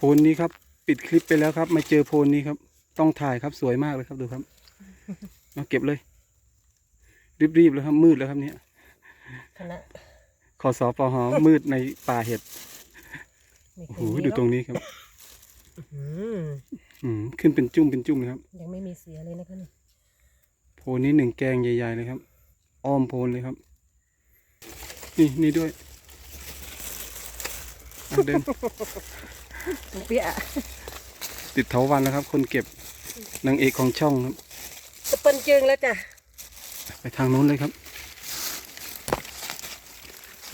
พลนี้ครับ ปิดคลิปไปแล้วครับ มาเจอโพลนี้ครับ ต้องถ่ายครับสวยมากเลยครับดูครับเอาเก็บเลย รีบๆแล้วครับ มืดแล้วครับเนี่ยคณะขอสอปหมืดในป่าเห็ดไม่โอ้เคโหยมีดูตรงหรอกนี้ครับอืมอืมขึ้นเป็นจุ่มเป็นจุ่มเลยครับ ยังไม่มีเสียเลยนะคะนี่โพลนี้หนึ่งแกงใหญ่ๆเลยครับ อ้อมโพลเลยครับ นี่นี่ด้วยอะเดิน เปี้ยติดเถาวันแล้วครับ คนเก็บนางเอกของช่องครับจะเปิ้นจึงแล้วจ้ะไปทางนู้นเลยครับ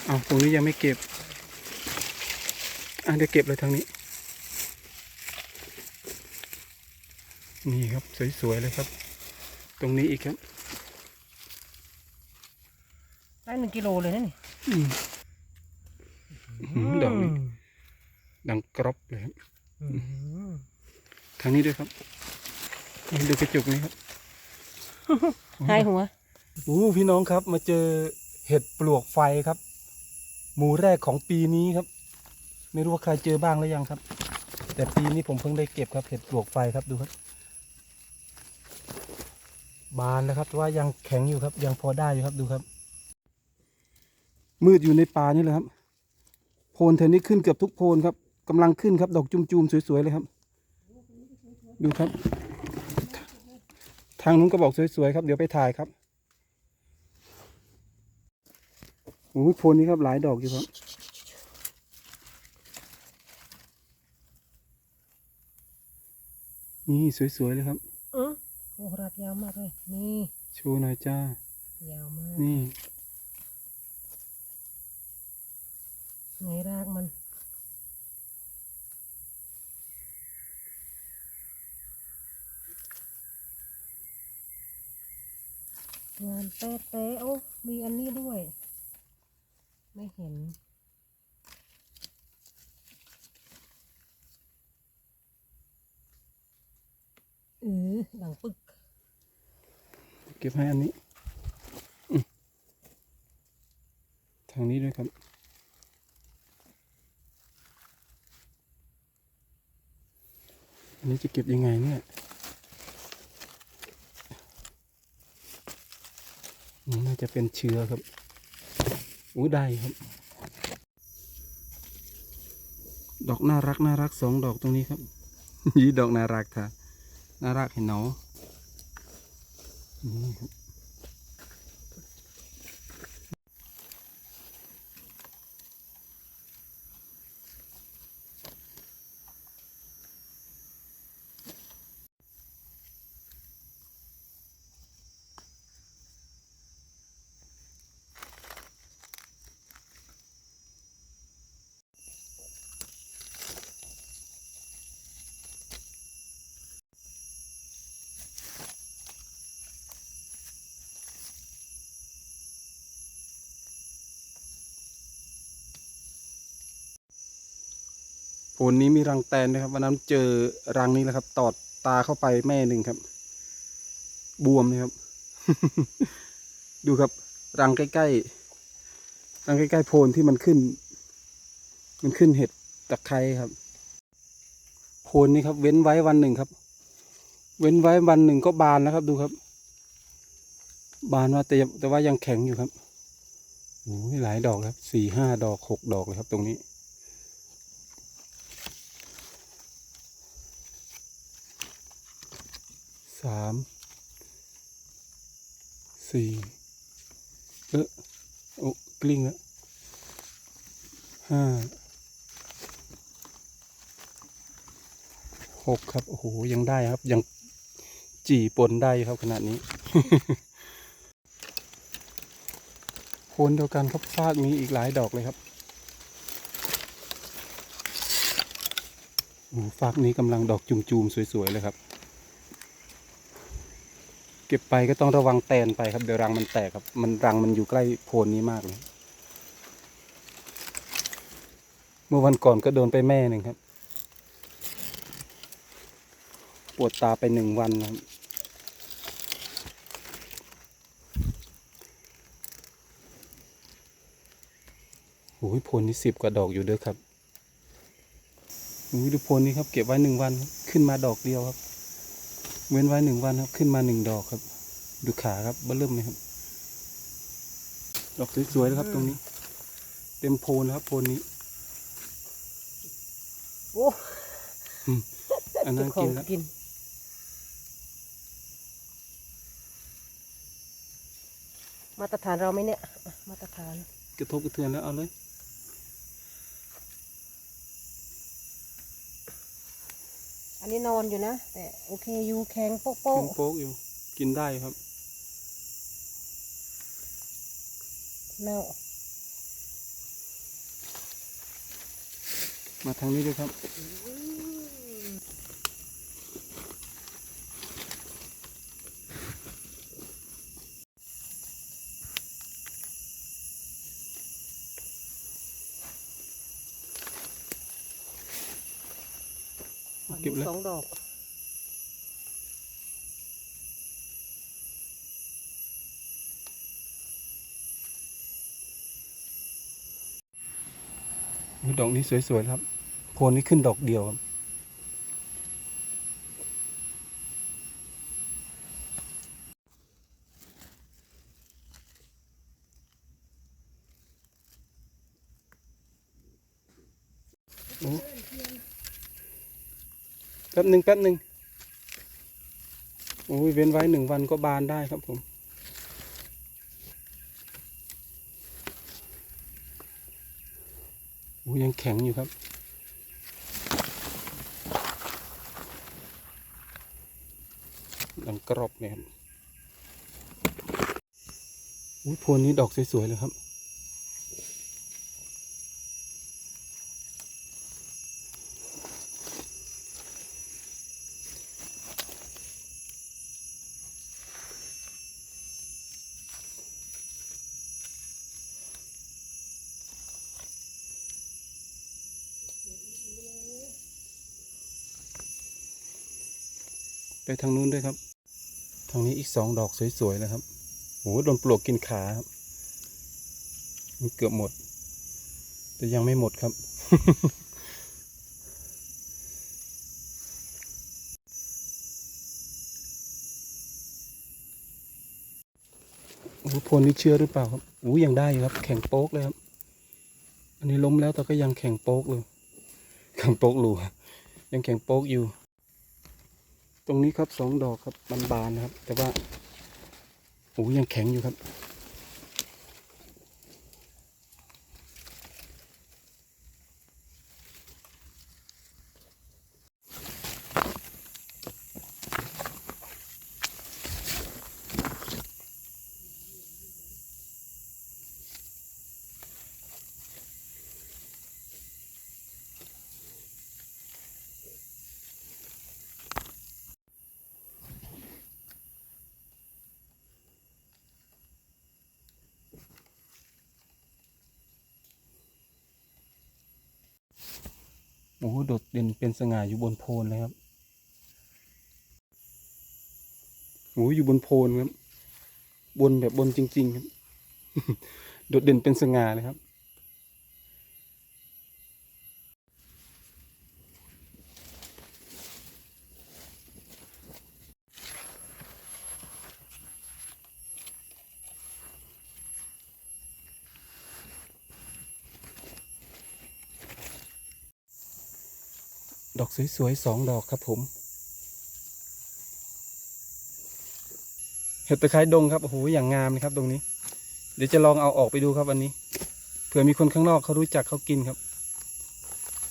เอาตรงนี้ยังไม่เก็บอะเดี๋ยวเก็บเลยทางนี้ นี่ครับสวยๆเลยครับ ตรงนี้อีกครับได้หนึ่งกิโลเลยนะนี่อืมอื้อหือดอกนี้ ดังกรอบเลยครับอืมทางนี้ด้วยครับนี่ดูกระจกนี้ครับหายหัวโอ้พี่น้องครับ มาเจอเห็ดปลวกไฟครับ หมู่แรกของปีนี้ครับ ไม่รู้ว่าใครเจอบ้างหรือยังครับ แต่ปีนี้ผมเพิ่งได้เก็บครับเห็ดปลวกไฟครับดูครับ บานแล้วครับแต่ว่ายังแข็งอยู่ครับ ยังพอได้อยู่ครับดูครับ มืดอยู่ในป่านี่แหละครับ โพนแถวนี้ขึ้นเกือบทุกโพนครับ กำลังขึ้นครับ ดอกจุ่มๆสวยๆเลยครับ ดูครับ ทางนู้นก็บอกสวยๆครับ เดี๋ยวไปถ่ายครับโอ้ยโพนนี้ครับหลายดอกอยู่ครับนี่สวยๆเลยครับอือโอ้รากยาวมากเลย นี่โชว์หน่อยจ้า ยาวมาก นี่ ไงรากมัน งานแป๊ะแป๊ะโอ้มีอันนี้ด้วย ไม่เห็นเออหลังปึก เก็บให้อันนี้ ทางนี้ด้วยครับอันนี้จะเก็บยังไงเนี่ยอืมน่า จะเป็นเชื้อครับอู้ได้ครับ ดอกน่ารักน่ารักสองดอกตรงนี้ครับยี่ดอกน่ารักค่ะน่ารักเห็นเนาะนี่ครับ ผลนี้มีรังแตนนะครับวันนั้นเจอรังนี้แหละครับ ตอดตาเข้าไปแม่หนึ่งครับ บวมนะครับ ดูครับ รังใกล้ๆรังใกล้ๆโพนที่มันขึ้น มันขึ้นเห็ดตะไคร้ครับ โพนนี้ครับ เว้นไว้วันหนึ่งครับ เว้นไว้วันหนึ่งก็บานแล้วครับ ดูครับ บานว่าแต่แต่ว่ายังแข็งอยู่ครับโอ้ยหลายดอกครับสี่ห้าดอกหกดอกเลยครับ ตรงนี้ามสี่เออโอ้กลิ้งแล้วห้าหกครับ โอ้โห ยังได้ครับ ยังจี่ปนได้ครับขนาดนี้ โคนเดียวกันครับฟากนี้อีกหลายดอกเลยครับโอ้ฟากนี้กำลังดอกจุ่มๆ สวย ๆ เลยครับ เก็บไปก็ต้องระวังแตนไปครับเดี๋ยวรังมันแตกครับ มันรังมันอยู่ใกล้โพนนี้มากเลย เมื่อวันก่อนก็โดนไปแม่หนึ่งครับ ปวดตาไปหนึ่งวันนะครับโอ้ยโพนนี้สิบกว่าดอกอยู่เด้อครับโอ้ยดูโพนนี้ครับ เก็บไว้หนึ่งวันขึ้นมาดอกเดียวครับ เว้นไว้หนึ่งวันครับ ขึ้นมาหนึ่งดอกครับ ดูขาครับเบิ่มไหมครับ ดอกสวยๆนะครับตรงนี้ เต็มโพนแล้วครับโพนนี้โอ้อันนั้นขอกิงนแล้วกินมาตรฐานเราไหมเนี่ยอะมาตรฐาน กระทบกระเทือนแล้วเอาเลย อันนี้นอนอยู่นะ แต่โอเคอยู่แข็งโป๊ะขึ้นโป๊กอยู่ กินได้ครับๆเน่ามาทางนี้ด้วยครับเก็บเลยสองดอกอุ๊ยดอกนี้สวยๆครับ โคนนี้ขึ้นดอกเดียวครับ โอ้แป๊บหนึ่งแป๊บหนึ่งโอ้ยเว้นไว้หนึ่งวันก็บานได้ครับผม โอ้ยยังแข็งอยู่ครับดังกรอบเลยครับอุ้ยโพนนี้ดอกสวยๆเลยครับ ไปทางนู้นด้วยครับ ทางนี้อีกสองดอกสวยๆเลยครับโหโดนปลวกกินขาครับมันเกือบหมด แต่ยังไม่หมดครับ โอ้โหพนนี้เชื่อหรือเปล่าครับโอ้ยังได้อยู่ครับ แข็งโป๊กเลยครับ อันนี้ล้มแล้วแต่ก็ยังแข็งโป๊กเลยแข็งโป๊กหลูยังแข็งโป๊กอยู่ ตรงนี้ครับสองดอกครับบานนะครับ แต่ว่าโอ้ยังแข็งอยู่ครับ อ้โหโดดเด่นเป็นสง่าอยู่บนโพนเลยครับโอ้โหอยู่บนโพนครับ บนแบบบนจริง ๆ ครับ โดดเด่นเป็นสง่าเลยครับ ดอกสวยๆสองดอกครับผม เห็ดตะไคร้ดงครับโอ้โหอย่างงามเลยครับตรงนี้ เดี๋ยวจะลองเอาออกไปดูครับวันนี้ เผื่อมีคนข้างนอกเขารู้จักเขากินครับ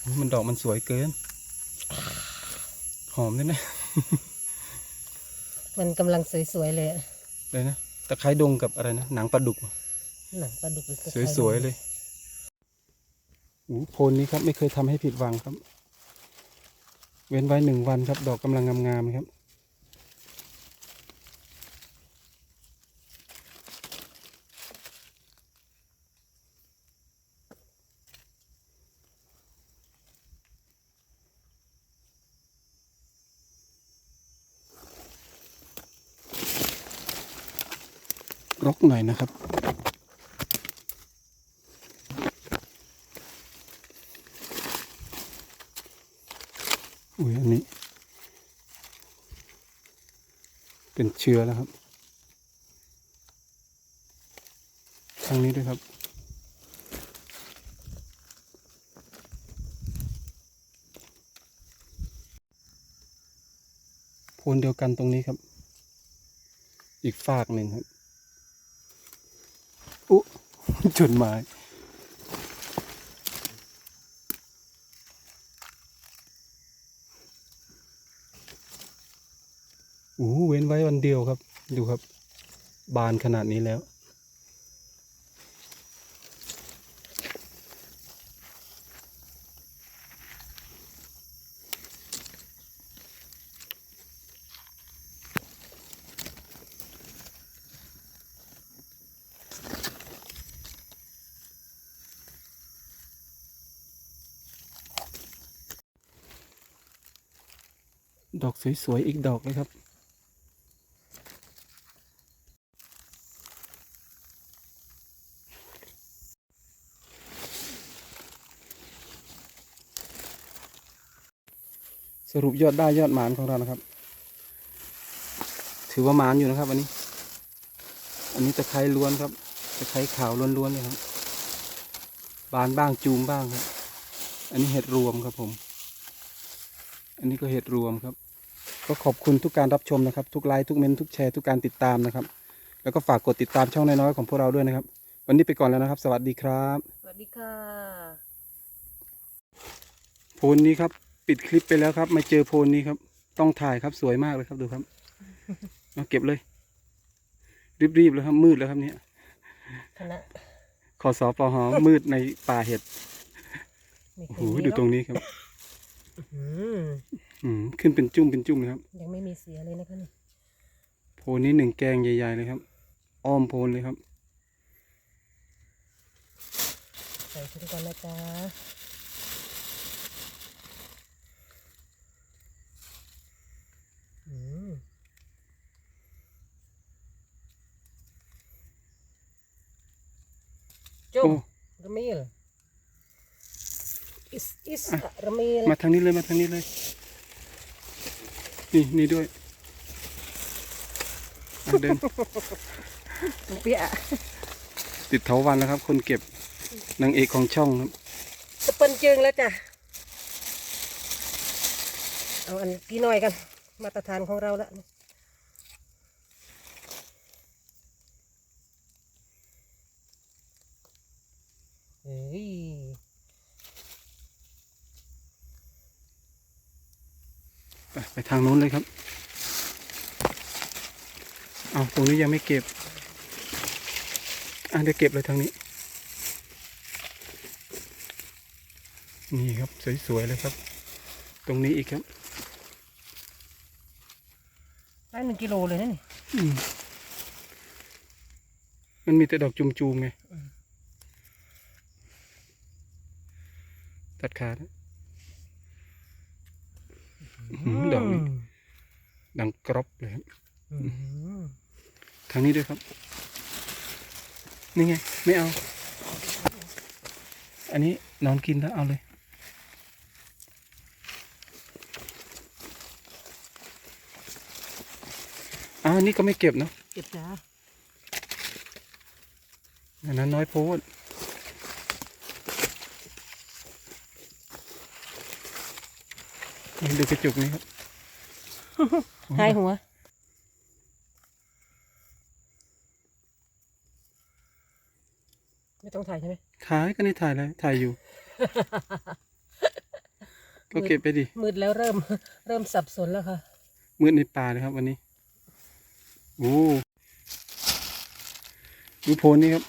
อุ๊ยมันดอกมันสวยเกิน หอมด้วยนะมันกำลังสวยๆเลยอะเลยนะตะไคร้ดงกับอะไรนะหนังปลาดุก หนังปลาดุกหรือตะไคสร้วยๆเลยโอ้โหโพนนี้ครับไม่เคยทำให้ผิดหวังครับ เว้นไว้หนึ่งวันครับ ดอกกำลังงามๆครับ รกหน่อยนะครับ โอุ้ยอันนี้ เป็นเชื้อแล้วครับทางนี้ด้วยครับ โพนเดียวกันตรงนี้ครับ อีกฝากหนึ่งครับ อุ๊จนไม้ โหเว้นไว้วันเดียวครับ ดูครับ บานขนาดนี้แล้ว ดอกสวยๆ อีกดอกเลยครับ สรุปยอดได้ยอดหมานของเรานะครับ ถือว่าหมานอยู่นะครับ อันนี้ อันนี้ตะไคร้ล้วนครับตะไคร้ขาวล้วนๆเลยครับ บานบ้างจูมบ้างครับ อันนี้เห็ดรวมครับผม อันนี้ก็เห็ดรวมครับ ก็ขอบคุณทุกการรับชมนะครับ ทุกไลค์ทุกเมนต์ทุกแชร์ทุกการติดตามนะครับ แล้วก็ฝากกดติดตามช่องน้อยๆของพวกเราด้วยนะครับ วันนี้ไปก่อนแล้วนะครับ สวัสดีครับ สวัสดีค่ะโพลนี้ครับ ปิดคลิปไปแล้วครับ มาเจอโพลนี้ครับ ต้องถ่ายครับสวยมากเลยครับดูครับเอาเก็บเลย รีบๆเลยครับมืดแล้วครับเนี่ยคณะขอสอปหอมืดในป่าเห็ดไม่โอ้เคโหยมีดูหรอกตรงนี้ครับอืมอืมขึ้นเป็นจุ่มเป็นจุ่มเลยครับ ยังไม่มีเสียเลยนะคะนี่โพลนี้หนึ่งแกงใหญ่ๆเลยครับ อ้อมโพลเลยครับ ใส่ชุดก่อนนะจ๊ะอืม จุ๊โอ้บระเมีลอิสอิสระเมีลมาทางนี้เลยมาทางนี้เลย นี่นี่ด้วยอะเดินเปียะติดเถาวันแล้วครับ คนเก็บนางเอกของช่องครับจะเปิ้นจึงแล้วจ้ะ เอาอันกี่หน่อยกัน มาตรฐานของเราแล้วเฮ้ยไปไปทางนู้นเลยครับ เอาตรงนี้ยังไม่เก็บ อะเดี๋ยวเก็บเลยทางนี้ นี่ครับ สวยๆเลยครับ ตรงนี้อีกครับ ได้หนึ่งกิโลเลยนะนี่อืมมันมีแต่ดอกจุมๆไงตัดขาดอื้อหือดอกนี้ดังกรอบเลยครับอืมทางนี้ด้วยครับ นี่ไง ไม่เอา อันนี้นอนกินแล้วเอาเลย อ้าวอันนี้ก็ไม่เก็บเนาะเก็บจ้าอันนั้นน้อยโพดนี่ดูกระจุกนี้ครับหายหัวไม่ต้องถ่ายใช่ไหมถ่ายก็นี่ถ่ายแล้วถ่ายอยู่ ก็เก็บไปดิ มืดแล้วเริ่ม เริ่มสับสนแล้วค่ะ มืดในป่าเลยครับวันนี้ โอ้ดูโพนนี่ครับ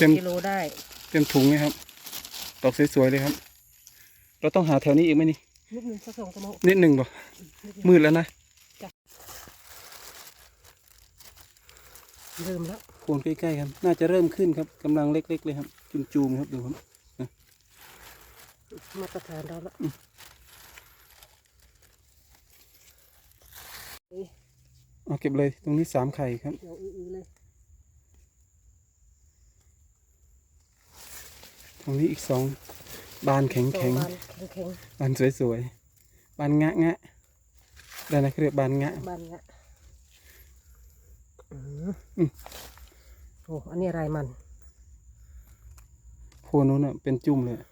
หนึ่เต็มงกิโลได้ เต็มถุงเลยครับดอกสวยๆเลยครับ เราต้องหาแถวนี้อีกไหมนี่นิดนึงสักสองกระโมงนิดหนึ่งบ่นิดนึงมืดแล้วนะเริ่มแล้ว โคนใกล้ๆครับ น่าจะเริ่มขึ้นครับกำลังเล็ก ๆ เลยครับจูมๆครับดูครับ มาตรฐานเราแล้ว เอาเก็บเลยตรงนี้สามไข่ครับ เดี๋ยวอื้อๆเลย ตรงนี้อีกสองบานแข็งสองแข็งบานแข็งๆบานสวยๆ บานงะงะได้นะเขาเรียกบานงะบันละอืมอืมโอ้อันนี้อะไรมันโพนู้นน่ะเป็นจุ่มเลยอะ